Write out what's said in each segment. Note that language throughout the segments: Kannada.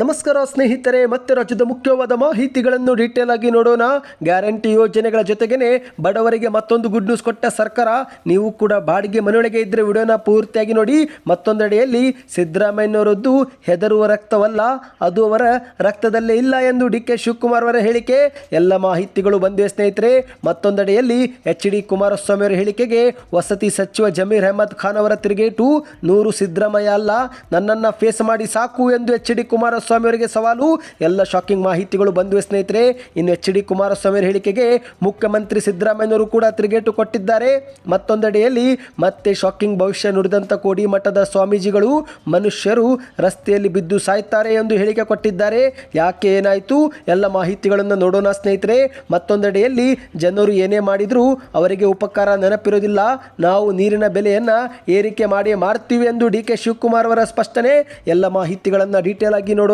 ನಮಸ್ಕಾರ ಸ್ನೇಹಿತರೆ, ಮತ್ತೆ ರಾಜ್ಯದ ಮುಖ್ಯವಾದ ಮಾಹಿತಿಗಳನ್ನು ಡೀಟೇಲ್ ಆಗಿ ನೋಡೋಣ. ಗ್ಯಾರಂಟಿ ಯೋಜನೆಗಳ ಜೊತೆಗೇನೆ ಬಡವರಿಗೆ ಮತ್ತೊಂದು ಗುಡ್ ನ್ಯೂಸ್ ಕೊಟ್ಟ ಸರ್ಕಾರ, ನೀವು ಕೂಡ ಬಾಡಿಗೆ ಮನೆಯೊಳಗೆ ಇದ್ದರೆ ವಿಡಿಯೋನ ಪೂರ್ತಿಯಾಗಿ ನೋಡಿ. ಮತ್ತೊಂದೆಡೆಯಲ್ಲಿ ಸಿದ್ದರಾಮಯ್ಯನವರದ್ದು ಹೆದರುವ ರಕ್ತವಲ್ಲ, ಅದು ಅವರ ರಕ್ತದಲ್ಲೇ ಇಲ್ಲ ಎಂದು ಡಿ ಕೆ ಶಿವಕುಮಾರ್ ಅವರ ಹೇಳಿಕೆ. ಎಲ್ಲ ಮಾಹಿತಿಗಳು ಬಂದಿವೆ ಸ್ನೇಹಿತರೆ, ಮತ್ತೊಂದೆಡೆಯಲ್ಲಿ ಎಚ್ ಡಿ ಕುಮಾರಸ್ವಾಮಿ ಅವರ ಹೇಳಿಕೆಗೆ ವಸತಿ ಸಚಿವ ಜಮೀರ್ ಅಹಮದ್ ಖಾನ್ ಅವರ ತಿರುಗೇಟು. ನೂರು ಸಿದ್ದರಾಮಯ್ಯ ಅಲ್ಲ, ನನ್ನನ್ನು ಫೇಸ್ ಮಾಡಿ ಸಾಕು ಎಂದು ಎಚ್ ಡಿ ಕುಮಾರಸ್ವಾಮಿ ಅವರಿಗೆ ಸವಾಲು. ಎಲ್ಲ ಶಾಕಿಂಗ್ ಮಾಹಿತಿಗಳು ಬಂದಿವೆ ಸ್ನೇಹಿತರೆ. ಇನ್ನು ಎಚ್ ಡಿ ಕುಮಾರಸ್ವಾಮಿ ಅವರ ಹೇಳಿಕೆಗೆ ಮುಖ್ಯಮಂತ್ರಿ ಸಿದ್ದರಾಮಯ್ಯವರು ಕೂಡ ತಿರುಗೇಟು ಕೊಟ್ಟಿದ್ದಾರೆ. ಮತ್ತೊಂದೆಡೆಯಲ್ಲಿ ಮತ್ತೆ ಶಾಕಿಂಗ್ ಭವಿಷ್ಯ ನುಡಿದಂಥ ಕೋಡಿ ಮಠದ ಸ್ವಾಮೀಜಿಗಳು ಮನುಷ್ಯರು ರಸ್ತೆಯಲ್ಲಿ ಬಿದ್ದು ಸಾಯ್ತಾರೆ ಎಂದು ಹೇಳಿಕೆ ಕೊಟ್ಟಿದ್ದಾರೆ. ಯಾಕೆ ಏನಾಯಿತು? ಎಲ್ಲ ಮಾಹಿತಿಗಳನ್ನು ನೋಡೋಣ ಸ್ನೇಹಿತರೆ. ಮತ್ತೊಂದೆಡೆಯಲ್ಲಿ ಜನರು ಏನೇ ಮಾಡಿದರೂ ಅವರಿಗೆ ಉಪಕಾರ ನೆನಪಿರೋದಿಲ್ಲ. ನಾವು ನೀರಿನ ಬೆಲೆಯನ್ನು ಏರಿಕೆ ಮಾಡಿ ಮಾರ್ತೀವಿ ಎಂದು ಡಿ ಕೆ ಶಿವಕುಮಾರ್ ಅವರ ಸ್ಪಷ್ಟನೆ. ಎಲ್ಲ ಮಾಹಿತಿಗಳನ್ನು ಡೀಟೇಲ್ ಆಗಿ ನೋಡೋಣ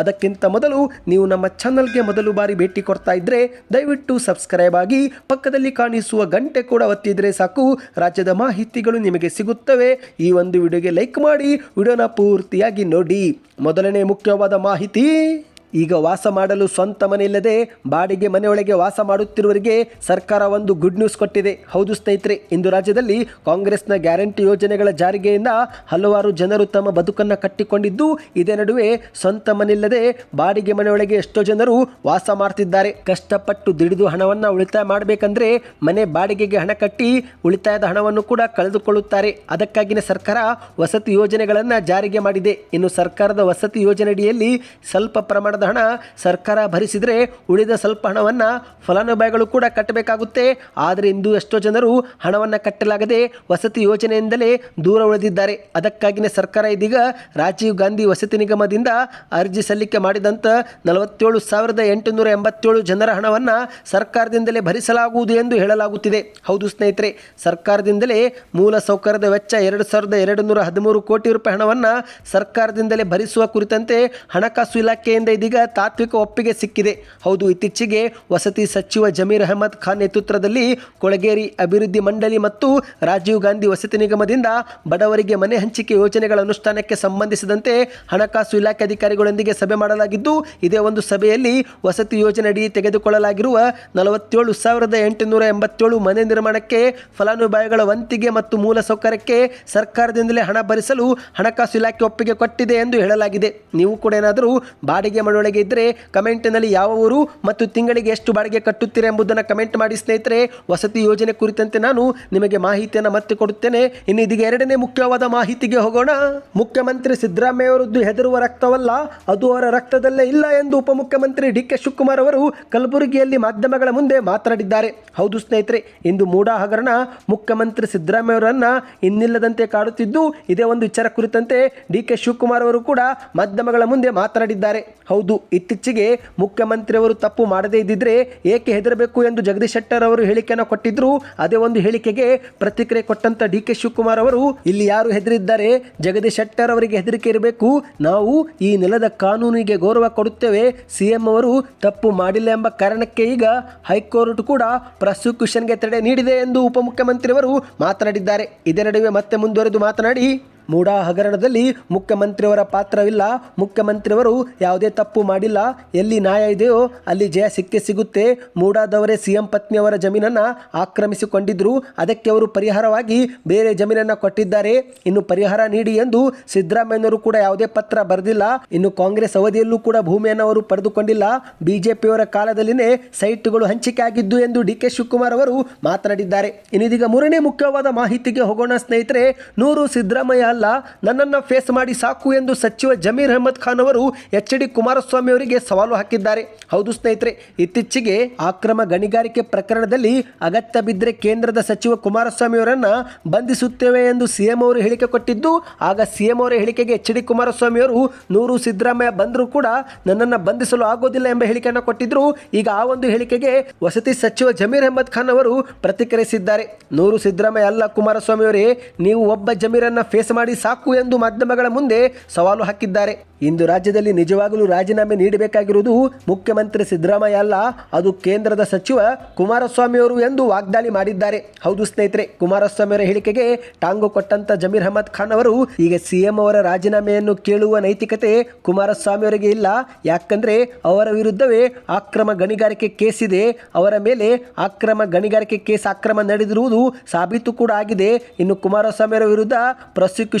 ಅದಕ್ಕಿಂತ ಮೊದಲು ನೀವು ನಮ್ಮ ಚಾನಲ್ಗೆ ಮೊದಲು ಬಾರಿ ಭೇಟಿ ಕೊಡ್ತಾ ಇದ್ದರೆ ದಯವಿಟ್ಟು ಸಬ್ಸ್ಕ್ರೈಬ್ ಆಗಿ ಪಕ್ಕದಲ್ಲಿ ಕಾಣಿಸುವ ಗಂಟೆ ಕೂಡ ಒತ್ತಿದ್ರೆ ಸಾಕು. ರಾಜ್ಯದ ಮಾಹಿತಿಗಳು ನಿಮಗೆ ಸಿಗುತ್ತವೆ. ಈ ಒಂದು ವಿಡಿಯೋಗೆ ಲೈಕ್ ಮಾಡಿ. ವಿಡಿಯೋನ ಪೂರ್ತಿಯಾಗಿ ನೋಡಿ. ಮೊದಲನೇ ಮುಖ್ಯವಾದ ಮಾಹಿತಿ. ಈಗ ವಾಸ ಮಾಡಲು ಸ್ವಂತ ಮನೆ ಇಲ್ಲದೆ ಬಾಡಿಗೆ ಮನೆಯೊಳಗೆ ವಾಸ ಮಾಡುತ್ತಿರುವವರಿಗೆ ಸರ್ಕಾರ ಒಂದು ಗುಡ್ ನ್ಯೂಸ್ ಕೊಟ್ಟಿದೆ. ಹೌದು ಸ್ನೇಹಿತರೆ, ಇಂದು ರಾಜ್ಯದಲ್ಲಿ ಕಾಂಗ್ರೆಸ್ನ ಗ್ಯಾರಂಟಿ ಯೋಜನೆಗಳ ಜಾರಿಗೆಯಿಂದ ಹಲವಾರು ಜನರು ತಮ್ಮ ಬದುಕನ್ನು ಕಟ್ಟಿಕೊಂಡಿದ್ದು, ಇದೇ ನಡುವೆ ಸ್ವಂತ ಮನೆಯಿಲ್ಲದೆ ಬಾಡಿಗೆ ಮನೆಯೊಳಗೆ ಎಷ್ಟೋ ಜನರು ವಾಸ ಮಾಡ್ತಿದ್ದಾರೆ. ಕಷ್ಟಪಟ್ಟು ದುಡಿದು ಹಣವನ್ನು ಉಳಿತಾಯ ಮಾಡಬೇಕಂದ್ರೆ ಮನೆ ಬಾಡಿಗೆಗೆ ಹಣ ಕಟ್ಟಿ ಉಳಿತಾಯದ ಹಣವನ್ನು ಕೂಡ ಕಳೆದುಕೊಳ್ಳುತ್ತಾರೆ. ಅದಕ್ಕಾಗಿನ ಸರ್ಕಾರ ವಸತಿ ಯೋಜನೆಗಳನ್ನು ಜಾರಿಗೆ ಮಾಡಿದೆ. ಇನ್ನು ಸರ್ಕಾರದ ವಸತಿ ಯೋಜನೆಯಡಿಯಲ್ಲಿ ಸ್ವಲ್ಪ ಪ್ರಮಾಣದ ಹಣ ಸರ್ಕಾರ ಭರಿಸಿದರೆ ಉಳಿದ ಸ್ವಲ್ಪ ಹಣವನ್ನು ಫಲಾನುಭವಿಗಳು ಕೂಡ ಕಟ್ಟಬೇಕಾಗುತ್ತೆ. ಆದರೆ ಇಂದು ಎಷ್ಟೋ ಜನರು ಹಣವನ್ನು ಕಟ್ಟಲಾಗದೆ ವಸತಿ ಯೋಜನೆಯಿಂದಲೇ ದೂರ ಉಳಿದಿದ್ದಾರೆ. ಅದಕ್ಕಾಗಿನೇ ಸರ್ಕಾರ ಇದೀಗ ರಾಜೀವ್ ಗಾಂಧಿ ವಸತಿ ನಿಗಮದಿಂದ ಅರ್ಜಿ ಸಲ್ಲಿಕೆ ಮಾಡಿದಂಥ ನಲವತ್ತೇಳು ಸಾವಿರದ ಎಂಟುನೂರ ಎಂಬತ್ತೇಳು ಜನರ ಹಣವನ್ನು ಸರ್ಕಾರದಿಂದಲೇ ಭರಿಸಲಾಗುವುದು ಎಂದು ಹೇಳಲಾಗುತ್ತಿದೆ. ಹೌದು ಸ್ನೇಹಿತರೆ, ಸರ್ಕಾರದಿಂದಲೇ ಮೂಲ ಸೌಕರ್ಯದ ವೆಚ್ಚ ಎರಡು ಸಾವಿರದ ಎರಡು ನೂರ ಹದಿಮೂರು ಕೋಟಿ ರೂಪಾಯಿ ಹಣವನ್ನು ಸರ್ಕಾರದಿಂದಲೇ ಭರಿಸುವ ಕುರಿತಂತೆ ಹಣಕಾಸು ಇಲಾಖೆಯಿಂದ ಇದೀಗ ತಾತ್ವಿಕ ಒಪ್ಪಿಗೆ ಸಿಕ್ಕಿದೆ. ಹೌದು, ಇತ್ತೀಚೆಗೆ ವಸತಿ ಸಚಿವ ಜಮೀರ್ ಅಹಮದ್ ಖಾನ್ ನೇತೃತ್ವದಲ್ಲಿ ಕೊಳಗೇರಿ ಅಭಿವೃದ್ಧಿ ಮಂಡಳಿ ಮತ್ತು ರಾಜೀವ್ ಗಾಂಧಿ ವಸತಿ ನಿಗಮದಿಂದ ಬಡವರಿಗೆ ಮನೆ ಹಂಚಿಕೆ ಯೋಜನೆಗಳ ಅನುಷ್ಠಾನಕ್ಕೆ ಸಂಬಂಧಿಸಿದಂತೆ ಹಣಕಾಸು ಇಲಾಖೆ ಅಧಿಕಾರಿಗಳೊಂದಿಗೆ ಸಭೆ ಮಾಡಲಾಗಿದ್ದು, ಇದೇ ಒಂದು ಸಭೆಯಲ್ಲಿ ವಸತಿ ಯೋಜನೆಯಡಿ ತೆಗೆದುಕೊಳ್ಳಲಾಗಿರುವ ನಲವತ್ತೇಳು ಸಾವಿರದ ಎಂಟುನೂರ ಎಂಬತ್ತೇಳು ಮನೆ ನಿರ್ಮಾಣಕ್ಕೆ ಫಲಾನುಭವಿಗಳ ವಂತಿಗೆ ಮತ್ತು ಮೂಲ ಸೌಕರ್ಯಕ್ಕೆ ಸರ್ಕಾರದಿಂದಲೇ ಹಣ ಭರಿಸಲು ಹಣಕಾಸು ಇಲಾಖೆ ಒಪ್ಪಿಗೆ ಕೊಟ್ಟಿದೆ ಎಂದು ಹೇಳಲಾಗಿದೆ. ನೀವು ಕೂಡ ಏನಾದರೂ ಬಾಡಿಗೆ ಮನೆಯೊಳಗೆ ಇದ್ದರೆ ಕಮೆಂಟ್ನಲ್ಲಿ ಯಾವ ಊರು ಮತ್ತು ತಿಂಗಳಿಗೆ ಎಷ್ಟು ಬಾಡಿಗೆ ಕಟ್ಟುತ್ತೀರಾ ಎಂಬುದನ್ನು ಕಮೆಂಟ್ ಮಾಡಿ ಸ್ನೇಹಿತರೆ. ವಸತಿ ಯೋಜನೆ ಕುರಿತಂತೆ ನಾನು ನಿಮಗೆ ಮಾಹಿತಿಯನ್ನು ಮತ್ತೆ ಕೊಡುತ್ತೇನೆ. ಇನ್ನು ಇದೀಗ ಎರಡನೇ ಮುಖ್ಯವಾದ ಮಾಹಿತಿಗೆ ಹೋಗೋಣ. ಮುಖ್ಯಮಂತ್ರಿ ಸಿದ್ದರಾಮಯ್ಯ ಅವರದ್ದು ಹೆದರುವ ರಕ್ತವಲ್ಲ, ಅದು ಅವರ ರಕ್ತದಲ್ಲೇ ಇಲ್ಲ ಎಂದು ಉಪಮುಖ್ಯಮಂತ್ರಿ ಡಿ ಕೆ ಶಿವಕುಮಾರ್ ಅವರು ಕಲಬುರಗಿಯಲ್ಲಿ ಮಾಧ್ಯಮಗಳ ಮುಂದೆ ಮಾತನಾಡಿದ್ದಾರೆ. ಹೌದು ಸ್ನೇಹಿತರೆ, ಇಂದು ಮೂಡಾ ಹಗರಣ ಮುಖ್ಯಮಂತ್ರಿ ಸಿದ್ದರಾಮಯ್ಯ ಅವರನ್ನ ಇನ್ನಿಲ್ಲದಂತೆ ಕಾಡುತ್ತಿದ್ದು, ಇದೇ ಒಂದು ವಿಚಾರ ಕುರಿತಂತೆ ಡಿ ಕೆ ಶಿವಕುಮಾರ್ ಅವರು ಕೂಡ ಮಾಧ್ಯಮಗಳ ಮುಂದೆ ಮಾತನಾಡಿದ್ದಾರೆ. ಹೌದು ಇತ್ತೀಚೆಗೆ ಮುಖ್ಯಮಂತ್ರಿಯವರು ತಪ್ಪು ಮಾಡದೇ ಇದ್ದಿದ್ರೆ ಏಕೆ ಹೆದರಬೇಕು ಎಂದು ಜಗದೀಶ್ ಶೆಟ್ಟರ್ ಅವರು ಹೇಳಿಕೆಯನ್ನು ಕೊಟ್ಟಿದ್ರು. ಅದೇ ಒಂದು ಹೇಳಿಕೆಗೆ ಪ್ರತಿಕ್ರಿಯೆ ಕೊಟ್ಟಂತ ಡಿ ಕೆ ಶಿವಕುಮಾರ್ ಅವರು, ಇಲ್ಲಿ ಯಾರು ಹೆದರಿದ್ದಾರೆ? ಜಗದೀಶ್ ಶೆಟ್ಟರ್ ಅವರಿಗೆ ಹೆದರಿಕೆ ಇರಬೇಕು. ನಾವು ಈ ನೆಲದ ಕಾನೂನಿಗೆ ಗೌರವ ಕೊಡುತ್ತೇವೆ. ಸಿಎಂ ಅವರು ತಪ್ಪು ಮಾಡಿಲ್ಲ ಎಂಬ ಕಾರಣಕ್ಕೆ ಈಗ ಹೈಕೋರ್ಟ್ ಕೂಡ ಪ್ರಾಸಿಕ್ಯೂಷನ್ಗೆ ತಡೆ ನೀಡಿದೆ ಎಂದು ಉಪಮುಖ್ಯಮಂತ್ರಿಯವರು ಮಾತನಾಡಿದ್ದಾರೆ. ಇದೇ ನಡುವೆ ಮತ್ತೆ ಮುಂದುವರೆದು ಮಾತನಾಡಿ ಮೂಡಾ ಹಗರಣದಲ್ಲಿ ಮುಖ್ಯಮಂತ್ರಿಯವರ ಪಾತ್ರವಿಲ್ಲ. ಮುಖ್ಯಮಂತ್ರಿಯವರು ಯಾವುದೇ ತಪ್ಪು ಮಾಡಿಲ್ಲ. ಎಲ್ಲಿ ನ್ಯಾಯ ಇದೆಯೋ ಅಲ್ಲಿ ಜಯ ಸಿಕ್ಕೇ ಸಿಗುತ್ತೆ. ಮೂಡಾದವರೇ ಸಿಎಂ ಪತ್ನಿಯವರ ಜಮೀನನ್ನು ಆಕ್ರಮಿಸಿಕೊಂಡಿದ್ದರು ಅದಕ್ಕೆ ಅವರು ಪರಿಹಾರವಾಗಿ ಬೇರೆ ಜಮೀನನ್ನು ಕೊಟ್ಟಿದ್ದಾರೆ. ಇನ್ನು ಪರಿಹಾರ ನೀಡಿ ಎಂದು ಸಿದ್ದರಾಮಯ್ಯನವರು ಕೂಡ ಯಾವುದೇ ಪತ್ರ ಬರೆದಿಲ್ಲ. ಇನ್ನು ಕಾಂಗ್ರೆಸ್ ಅವಧಿಯಲ್ಲೂ ಕೂಡ ಭೂಮಿಯನ್ನು ಅವರು ಪಡೆದುಕೊಂಡಿಲ್ಲ. ಬಿಜೆಪಿಯವರ ಕಾಲದಲ್ಲಿನೇ ಸೈಟ್ಗಳು ಹಂಚಿಕೆ ಆಗಿದ್ದು ಎಂದು ಡಿ ಕೆ ಶಿವಕುಮಾರ್ ಅವರು ಮಾತನಾಡಿದ್ದಾರೆ. ಇನ್ನಿದೀಗ ಮೂರನೇ ಮುಖ್ಯವಾದ ಮಾಹಿತಿಗೆ ಹೋಗೋಣ ಸ್ನೇಹಿತರೆ. ನೂರು ಸಿದ್ದರಾಮಯ್ಯ ಅಲ್ಲ, ನನ್ನನ್ನು ಫೇಸ್ ಮಾಡಿ ಸಾಕು ಎಂದು ಸಚಿವ ಜಮೀರ್ ಅಹಮದ್ ಖಾನ್ ಅವರು ಎಚ್ ಡಿ ಕುಮಾರಸ್ವಾಮಿ ಅವರಿಗೆ ಸವಾಲು ಹಾಕಿದ್ದಾರೆ. ಹೌದು ಸ್ನೇಹಿತರೆ, ಇತ್ತೀಚೆಗೆ ಅಕ್ರಮ ಗಣಿಗಾರಿಕೆ ಪ್ರಕರಣದಲ್ಲಿ ಅಗತ್ಯ ಬಿದ್ದರೆ ಕೇಂದ್ರದ ಸಚಿವ ಕುಮಾರಸ್ವಾಮಿ ಅವರನ್ನ ಬಂಧಿಸುತ್ತೇವೆ ಎಂದು ಸಿಎಂ ಅವರು ಹೇಳಿಕೆ ಕೊಟ್ಟಿದ್ದು, ಆಗ ಸಿಎಂ ಅವರ ಹೇಳಿಕೆಗೆ ಎಚ್ ಡಿ ಕುಮಾರಸ್ವಾಮಿ ಅವರು ನೂರು ಸಿದ್ದರಾಮಯ್ಯ ಬಂದರೂ ಕೂಡ ನನ್ನನ್ನು ಬಂಧಿಸಲು ಆಗೋದಿಲ್ಲ ಎಂಬ ಹೇಳಿಕೆಯನ್ನು ಕೊಟ್ಟಿದ್ರು. ಈಗ ಆ ಒಂದು ಹೇಳಿಕೆಗೆ ವಸತಿ ಸಚಿವ ಜಮೀರ್ ಅಹಮದ್ ಖಾನ್ ಅವರು ಪ್ರತಿಕ್ರಿಯಿಸಿದ್ದಾರೆ. ನೂರು ಸಿದ್ದರಾಮಯ್ಯ ಅಲ್ಲ ಕುಮಾರಸ್ವಾಮಿ ಅವರೇ, ನೀವು ಒಬ್ಬ ಜಮೀರನ್ನ ಫೇಸ್ ಮಾಡಿ ಮಾಡಿ ಸಾಕು ಎಂದು ಮಾಧ್ಯಮಗಳ ಮುಂದೆ ಸವಾಲು ಹಾಕಿದ್ದಾರೆ. ಇಂದು ರಾಜ್ಯದಲ್ಲಿ ನಿಜವಾಗಲೂ ರಾಜೀನಾಮೆ ನೀಡಬೇಕಾಗಿರುವುದು ಮುಖ್ಯಮಂತ್ರಿ ಸಿದ್ದರಾಮಯ್ಯ ಅಲ್ಲ, ಅದು ಕೇಂದ್ರದ ಸಚಿವ ಕುಮಾರಸ್ವಾಮಿ ಅವರು ಎಂದು ವಾಗ್ದಾಳಿ ಮಾಡಿದ್ದಾರೆ. ಹೌದು ಸ್ನೇಹಿತರೆ, ಕುಮಾರಸ್ವಾಮಿ ಅವರ ಹೇಳಿಕೆಗೆ ಟಾಂಗು ಕೊಟ್ಟಂತ ಜಮೀರ್ ಅಹಮದ್ ಖಾನ್ ಅವರು ಈಗ ಸಿಎಂ ಅವರ ರಾಜೀನಾಮೆಯನ್ನು ಕೇಳುವ ನೈತಿಕತೆ ಕುಮಾರಸ್ವಾಮಿ ಅವರಿಗೆ ಇಲ್ಲ. ಯಾಕಂದ್ರೆ ಅವರ ವಿರುದ್ಧವೇ ಅಕ್ರಮ ಗಣಿಗಾರಿಕೆ ಕೇಸ್ ಇದೆ. ಅವರ ಮೇಲೆ ಅಕ್ರಮ ಗಣಿಗಾರಿಕೆ ಕೇಸ್ ಅಕ್ರಮ ನಡೆದಿರುವುದು ಸಾಬೀತು ಕೂಡ ಆಗಿದೆ. ಇನ್ನು ಕುಮಾರಸ್ವಾಮಿ ಅವರ ವಿರುದ್ಧ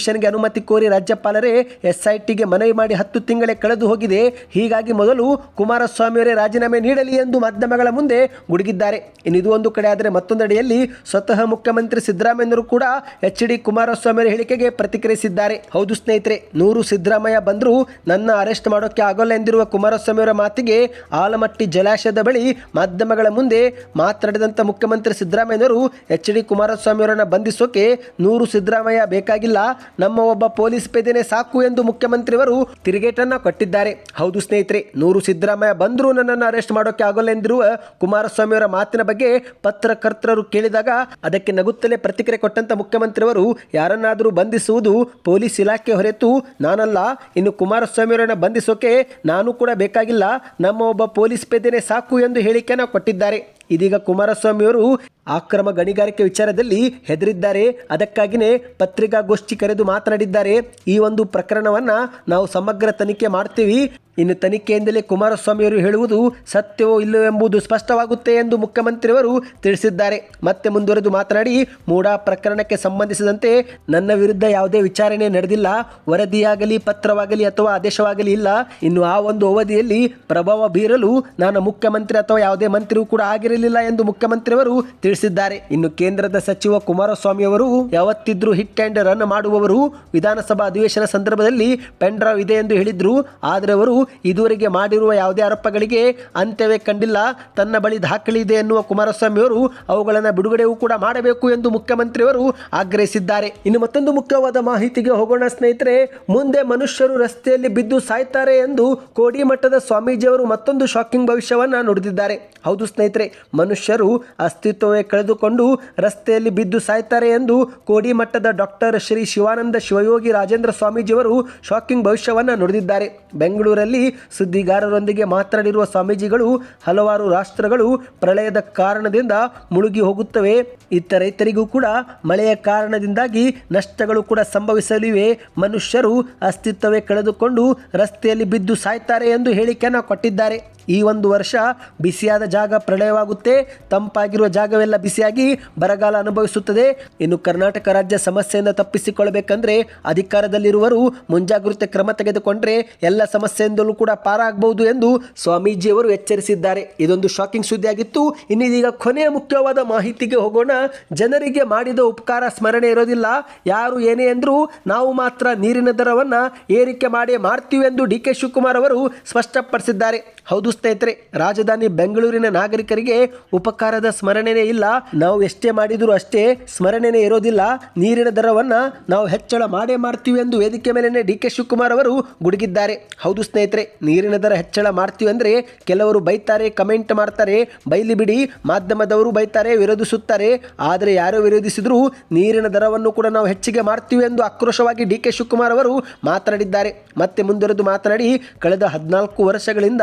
ಪ್ರಾಸಿಕ್ಯೂಷನ್ಗೆ ಅನುಮತಿ ಕೋರಿ ರಾಜ್ಯಪಾಲರೇ ಎಸ್ಐಟಿಗೆ ಮನವಿ ಮಾಡಿ ಹತ್ತು ತಿಂಗಳೇ ಕಳೆದು ಹೋಗಿದೆ. ಹೀಗಾಗಿ ಮೊದಲು ಕುಮಾರಸ್ವಾಮಿ ಅವರೇ ರಾಜೀನಾಮೆ ನೀಡಲಿ ಎಂದು ಮಾಧ್ಯಮಗಳ ಮುಂದೆ ಗುಡುಗಿದ್ದಾರೆ. ಇದು ಒಂದು ಕಡೆ ಆದರೆ ಮತ್ತೊಂದೆಡೆಯಲ್ಲಿ ಸ್ವತಃ ಮುಖ್ಯಮಂತ್ರಿ ಸಿದ್ದರಾಮಯ್ಯರು ಕೂಡ ಎಚ್ ಡಿ ಕುಮಾರಸ್ವಾಮಿ ಅವರ ಹೇಳಿಕೆಗೆ ಪ್ರತಿಕ್ರಿಯಿಸಿದ್ದಾರೆ. ಹೌದು ಸ್ನೇಹಿತರೆ, ನೂರು ಸಿದ್ದರಾಮಯ್ಯ ಬಂದರೂ ನನ್ನ ಅರೆಸ್ಟ್ ಮಾಡೋಕ್ಕೆ ಆಗೋಲ್ಲ ಎಂದಿರುವ ಕುಮಾರಸ್ವಾಮಿ ಅವರ ಮಾತಿಗೆ ಆಲಮಟ್ಟಿ ಜಲಾಶಯದ ಬಳಿ ಮಾಧ್ಯಮಗಳ ಮುಂದೆ ಮಾತನಾಡಿದಂಥ ಮುಖ್ಯಮಂತ್ರಿ ಸಿದ್ದರಾಮಯ್ಯನವರು ಎಚ್ ಡಿ ಕುಮಾರಸ್ವಾಮಿಯವರನ್ನು ಬಂಧಿಸೋಕೆ ನೂರು ಸಿದ್ದರಾಮಯ್ಯ ಬೇಕಾಗಿಲ್ಲ ನಮ್ಮ ಒಬ್ಬ ಪೊಲೀಸ್ ಪೇದೆನೆ ಸಾಕು ಎಂದು ಮುಖ್ಯಮಂತ್ರಿಯವರು ತಿರುಗೇಟನ್ನ ಕೊಟ್ಟಿದ್ದಾರೆ. ಹೌದು ಸ್ನೇಹಿತರೆ, ನೂರು ಸಿದ್ದರಾಮಯ್ಯ ಬಂದರೂ ನನ್ನನ್ನು ಅರೆಸ್ಟ್ ಮಾಡೋಕೆ ಆಗೋಲ್ಲ ಎಂದಿರುವ ಕುಮಾರಸ್ವಾಮಿ ಅವರ ಮಾತಿನ ಬಗ್ಗೆ ಪತ್ರಕರ್ತರು ಕೇಳಿದಾಗ ಅದಕ್ಕೆ ನಗುತ್ತಲೇ ಪ್ರತಿಕ್ರಿಯೆ ಕೊಟ್ಟಂತ ಮುಖ್ಯಮಂತ್ರಿಯವರು, ಯಾರನ್ನಾದರೂ ಬಂಧಿಸುವುದು ಪೊಲೀಸ್ ಇಲಾಖೆ ಹೊರತು ನಾನಲ್ಲ. ಇನ್ನು ಕುಮಾರಸ್ವಾಮಿ ಅವರನ್ನು ಬಂಧಿಸೋಕೆ ನಾನು ಕೂಡ ಬೇಕಾಗಿಲ್ಲ. ನಮ್ಮ ಒಬ್ಬ ಪೊಲೀಸ್ ಪೇದೆನೆ ಸಾಕು ಎಂದು ಹೇಳಿಕೆಯನ್ನು ಕೊಟ್ಟಿದ್ದಾರೆ. ಇದೀಗ ಕುಮಾರಸ್ವಾಮಿ ಅವರು ಅಕ್ರಮ ಗಣಿಗಾರಿಕೆ ವಿಚಾರದಲ್ಲಿ ಹೆದರಿದ್ದಾರೆ. ಅದಕ್ಕಾಗಿಯೇ ಪತ್ರಿಕಾಗೋಷ್ಠಿ ಕರೆದು ಮಾತನಾಡಿದ್ದಾರೆ. ಈ ಒಂದು ಪ್ರಕರಣವನ್ನ ನಾವು ಸಮಗ್ರ ತನಿಖೆ ಮಾಡ್ತೀವಿ. ಇನ್ನು ತನಿಖೆಯಿಂದಲೇ ಕುಮಾರಸ್ವಾಮಿ ಅವರು ಹೇಳುವುದು ಸತ್ಯವೋ ಇಲ್ಲವೋ ಎಂಬುದು ಸ್ಪಷ್ಟವಾಗುತ್ತೆ ಎಂದು ಮುಖ್ಯಮಂತ್ರಿಯವರು ತಿಳಿಸಿದ್ದಾರೆ. ಮತ್ತೆ ಮುಂದುವರೆದು ಮಾತನಾಡಿ, ಮೂಡಾ ಪ್ರಕರಣಕ್ಕೆ ಸಂಬಂಧಿಸಿದಂತೆ ನನ್ನ ವಿರುದ್ಧ ಯಾವುದೇ ವಿಚಾರಣೆ ನಡೆದಿಲ್ಲ. ವರದಿಯಾಗಲಿ, ಪತ್ರವಾಗಲಿ ಅಥವಾ ಆದೇಶವಾಗಲಿ ಇಲ್ಲ. ಇನ್ನು ಆ ಒಂದು ಅವಧಿಯಲ್ಲಿ ಪ್ರಭಾವ ಬೀರಲು ನಾನು ಮುಖ್ಯಮಂತ್ರಿ ಅಥವಾ ಯಾವುದೇ ಮಂತ್ರಿಯೂ ಕೂಡ ಆಗಿರಲಿಲ್ಲ ಎಂದು ಮುಖ್ಯಮಂತ್ರಿಯವರು ತಿಳಿಸಿದ್ದಾರೆ. ಇನ್ನು ಕೇಂದ್ರದ ಸಚಿವ ಕುಮಾರಸ್ವಾಮಿ ಅವರು ಯಾವತ್ತಿದ್ರೂ ಹಿಟ್ ಆ್ಯಂಡ್ ರನ್ ಮಾಡುವವರು ವಿಧಾನಸಭಾ ಅಧಿವೇಶನ ಸಂದರ್ಭದಲ್ಲಿ ಪೆನ್ ಇದೆ ಎಂದು ಹೇಳಿದ್ರು. ಆದರೆ ಅವರು ಇದುವರೆಗೆ ಮಾಡಿರುವ ಯಾವುದೇ ಆರೋಪಗಳಿಗೆ ಅಂತ್ಯವೇ ಕಂಡಿಲ್ಲ. ತನ್ನ ಬಳಿ ದಾಖಲೆ ಇದೆ ಎನ್ನುವ ಕುಮಾರಸ್ವಾಮಿ ಅವರು ಅವುಗಳನ್ನು ಬಿಡುಗಡೆಯೂ ಕೂಡ ಮಾಡಬೇಕು ಎಂದು ಮುಖ್ಯಮಂತ್ರಿಯವರು ಆಗ್ರಹಿಸಿದ್ದಾರೆ. ಇನ್ನು ಮತ್ತೊಂದು ಮುಖ್ಯವಾದ ಮಾಹಿತಿಗೆ ಹೋಗೋಣ ಸ್ನೇಹಿತರೆ, ಮುಂದೆ ಮನುಷ್ಯರು ರಸ್ತೆಯಲ್ಲಿ ಬಿದ್ದು ಸಾಯ್ತಾರೆ ಎಂದು ಕೋಡಿಮಠದ ಸ್ವಾಮೀಜಿಯವರು ಮತ್ತೊಂದು ಶಾಕಿಂಗ್ ಭವಿಷ್ಯವನ್ನ ನುಡಿದಿದ್ದಾರೆ. ಹೌದು ಸ್ನೇಹಿತರೆ, ಮನುಷ್ಯರು ಅಸ್ತಿತ್ವವೇ ಕಳೆದುಕೊಂಡು ರಸ್ತೆಯಲ್ಲಿ ಬಿದ್ದು ಸಾಯ್ತಾರೆ ಎಂದು ಕೋಡಿಮಠದ ಡಾಕ್ಟರ್ ಶ್ರೀ ಶಿವಾನಂದ ಶಿವಯೋಗಿ ರಾಜೇಂದ್ರ ಸ್ವಾಮೀಜಿಯವರು ಶಾಕಿಂಗ್ ಭವಿಷ್ಯವನ್ನ ನುಡಿದಿದ್ದಾರೆ. ಬೆಂಗಳೂರಲ್ಲಿ ಸುದ್ದಿಗಾರರೊಂದಿಗೆ ಮಾತನಾಡಿರುವ ಸ್ವಾಮೀಜಿಗಳು, ಹಲವಾರು ರಾಷ್ಟ್ರಗಳು ಪ್ರಳಯದ ಕಾರಣದಿಂದ ಮುಳುಗಿ ಹೋಗುತ್ತವೆ. ಇತ್ತ ರೈತರಿಗೂ ಕೂಡ ಮಳೆಯ ಕಾರಣದಿಂದಾಗಿ ನಷ್ಟಗಳು ಕೂಡ ಸಂಭವಿಸಲಿವೆ. ಮನುಷ್ಯರು ಅಸ್ತಿತ್ವವೇ ಕಳೆದುಕೊಂಡು ರಸ್ತೆಯಲ್ಲಿ ಬಿದ್ದು ಸಾಯ್ತಾರೆ ಎಂದು ಹೇಳಿಕೆಯನ್ನು ಕೊಟ್ಟಿದ್ದಾರೆ. ಈ ಒಂದು ವರ್ಷ ಬಿಸಿಯಾದ ಜಾಗ ಪ್ರಳಯವಾಗುತ್ತೆ. ತಂಪಾಗಿರುವ ಜಾಗವೆಲ್ಲ ಬಿಸಿಯಾಗಿ ಬರಗಾಲ ಅನುಭವಿಸುತ್ತದೆ. ಇನ್ನು ಕರ್ನಾಟಕ ರಾಜ್ಯ ಸಮಸ್ಯೆಯಿಂದ ತಪ್ಪಿಸಿಕೊಳ್ಳಬೇಕಂದ್ರೆ ಅಧಿಕಾರದಲ್ಲಿರುವರು ಮುಂಜಾಗ್ರತೆ ಕ್ರಮ ತೆಗೆದುಕೊಂಡ್ರೆ ಎಲ್ಲ ಸಮಸ್ಯೆಯಿಂದಲೂ ಕೂಡ ಪಾರಾಗಬಹುದು ಎಂದು ಸ್ವಾಮೀಜಿಯವರು ಎಚ್ಚರಿಸಿದ್ದಾರೆ. ಇದೊಂದು ಶಾಕಿಂಗ್ ಸುದ್ದಿಯಾಗಿತ್ತು. ಇನ್ನಿದೀಗ ಕೊನೆಯ ಮುಖ್ಯವಾದ ಮಾಹಿತಿಗೆ ಹೋಗೋಣ. ಜನರಿಗೆ ಮಾಡಿದ ಉಪಕಾರ ಸ್ಮರಣೆ ಇರೋದಿಲ್ಲ. ಯಾರು ಏನೇ ಅಂದರೂ ನಾವು ಮಾತ್ರ ನೀರಿನ ದರವನ್ನು ಏರಿಕೆ ಮಾಡಿ ಮಾಡ್ತೀವಿ ಎಂದು ಡಿ ಕೆ ಶಿವಕುಮಾರ್ ಅವರು ಸ್ಪಷ್ಟಪಡಿಸಿದ್ದಾರೆ. ಹೌದು ಸ್ನೇಹಿತರೆ ರಾಜಧಾನಿ ಬೆಂಗಳೂರಿನ ನಾಗರಿಕರಿಗೆ ಉಪಕಾರದ ಸ್ಮರಣೆನೇ ಇಲ್ಲ. ನಾವು ಎಷ್ಟೇ ಮಾಡಿದ್ರು ಅಷ್ಟೇ ಸ್ಮರಣೆನೇ ಇರೋದಿಲ್ಲ. ನೀರಿನ ದರವನ್ನ ನಾವು ಹೆಚ್ಚಳ ಮಾಡೇ ಮಾಡ್ತೀವಿ ಎಂದು ವೇದಿಕೆ ಮೇಲೆನೆ ಡಿ ಕೆ ಶಿವಕುಮಾರ್ ಅವರು ಗುಡುಗಿದ್ದಾರೆ. ಹೌದು ಸ್ನೇಹಿತರೆ, ನೀರಿನ ದರ ಹೆಚ್ಚಳ ಮಾಡ್ತೀವಿ ಅಂದ್ರೆ ಕೆಲವರು ಬೈತಾರೆ, ಕಮೆಂಟ್ ಮಾಡ್ತಾರೆ, ಬೈಲಿ ಬಿಡಿ, ಮಾಧ್ಯಮದವರು ಬೈತಾರೆ, ವಿರೋಧಿಸುತ್ತಾರೆ. ಆದರೆ ಯಾರು ವಿರೋಧಿಸಿದ್ರು ನೀರಿನ ದರವನ್ನು ಕೂಡ ನಾವು ಹೆಚ್ಚಿಗೆ ಮಾಡ್ತೀವಿ ಎಂದು ಆಕ್ರೋಶವಾಗಿ ಡಿ ಕೆ ಶಿವಕುಮಾರ್ ಅವರು ಮಾತನಾಡಿದ್ದಾರೆ. ಮತ್ತೆ ಮುಂದುವರೆದು ಮಾತನಾಡಿ, ಕಳೆದ ಹದಿನಾಲ್ಕು ವರ್ಷಗಳಿಂದ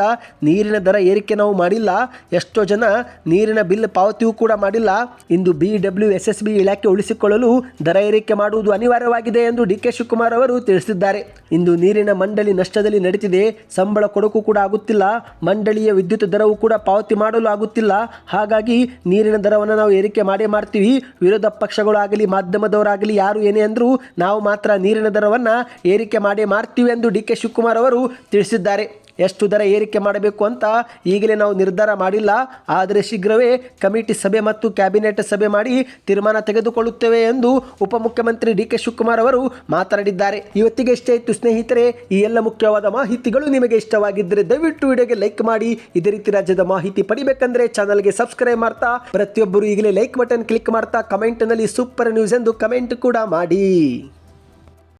ನೀರಿನ ದರ ಏರಿಕೆ ನಾವು ಮಾಡಿಲ್ಲ, ಎಷ್ಟೋ ಜನ ನೀರಿನ ಬಿಲ್ ಪಾವತಿಯೂ ಕೂಡ ಮಾಡಿಲ್ಲ. ಇಂದು B W S S B ಇಲಾಖೆ ಉಳಿಸಿಕೊಳ್ಳಲು ದರ ಏರಿಕೆ ಮಾಡುವುದು ಅನಿವಾರ್ಯವಾಗಿದೆ ಎಂದು ಡಿ ಕೆ ಶಿವಕುಮಾರ್ ಅವರು ತಿಳಿಸಿದ್ದಾರೆ. ಇಂದು ನೀರಿನ ಮಂಡಳಿ ನಷ್ಟದಲ್ಲಿ ನಡೀತಿದೆ, ಸಂಬಳ ಕೊಡಕು ಕೂಡ ಆಗುತ್ತಿಲ್ಲ, ಮಂಡಳಿಯ ವಿದ್ಯುತ್ ದರವೂ ಕೂಡ ಪಾವತಿ ಮಾಡಲು ಆಗುತ್ತಿಲ್ಲ. ಹಾಗಾಗಿ ನೀರಿನ ದರವನ್ನು ನಾವು ಏರಿಕೆ ಮಾಡೇ ಮಾಡ್ತೀವಿ. ವಿರೋಧ ಪಕ್ಷಗಳಾಗಲಿ, ಮಾಧ್ಯಮದವರಾಗಲಿ, ಯಾರು ಏನೇ ಅಂದರೂ ನಾವು ಮಾತ್ರ ನೀರಿನ ದರವನ್ನು ಏರಿಕೆ ಮಾಡೇ ಮಾಡ್ತೀವಿ ಎಂದು ಡಿ ಕೆ ಶಿವಕುಮಾರ್ ಅವರು ತಿಳಿಸಿದ್ದಾರೆ. ಎಷ್ಟು ದರ ಏರಿಕೆ ಮಾಡಬೇಕು ಅಂತ ಈಗಲೇ ನಾವು ನಿರ್ಧಾರ ಮಾಡಿಲ್ಲ. ಆದರೆ ಶೀಘ್ರವೇ ಕಮಿಟಿ ಸಭೆ ಮತ್ತು ಕ್ಯಾಬಿನೆಟ್ ಸಭೆ ಮಾಡಿ ತೀರ್ಮಾನ ತೆಗೆದುಕೊಳ್ಳುತ್ತೇವೆ ಎಂದು ಉಪಮುಖ್ಯಮಂತ್ರಿ ಡಿ ಕೆ ಶಿವಕುಮಾರ್ ಅವರು ಮಾತನಾಡಿದ್ದಾರೆ. ಇವತ್ತಿಗೆ ಇಷ್ಟೇ ಇತ್ತು ಸ್ನೇಹಿತರೆ, ಈ ಎಲ್ಲ ಮುಖ್ಯವಾದ ಮಾಹಿತಿಗಳು ನಿಮಗೆ ಇಷ್ಟವಾಗಿದ್ದರೆ ದಯವಿಟ್ಟು ವಿಡಿಯೋಗೆ ಲೈಕ್ ಮಾಡಿ. ಇದೇ ರೀತಿ ರಾಜ್ಯದ ಮಾಹಿತಿ ಪಡಿಬೇಕಂದ್ರೆ ಚಾನಲ್ಗೆ ಸಬ್ಸ್ಕ್ರೈಬ್ ಮಾಡ್ತಾ, ಪ್ರತಿಯೊಬ್ಬರು ಈಗಲೇ ಲೈಕ್ ಬಟನ್ ಕ್ಲಿಕ್ ಮಾಡ್ತಾ, ಕಮೆಂಟ್ನಲ್ಲಿ ಸೂಪರ್ ನ್ಯೂಸ್ ಎಂದು ಕಮೆಂಟ್ ಕೂಡ ಮಾಡಿ.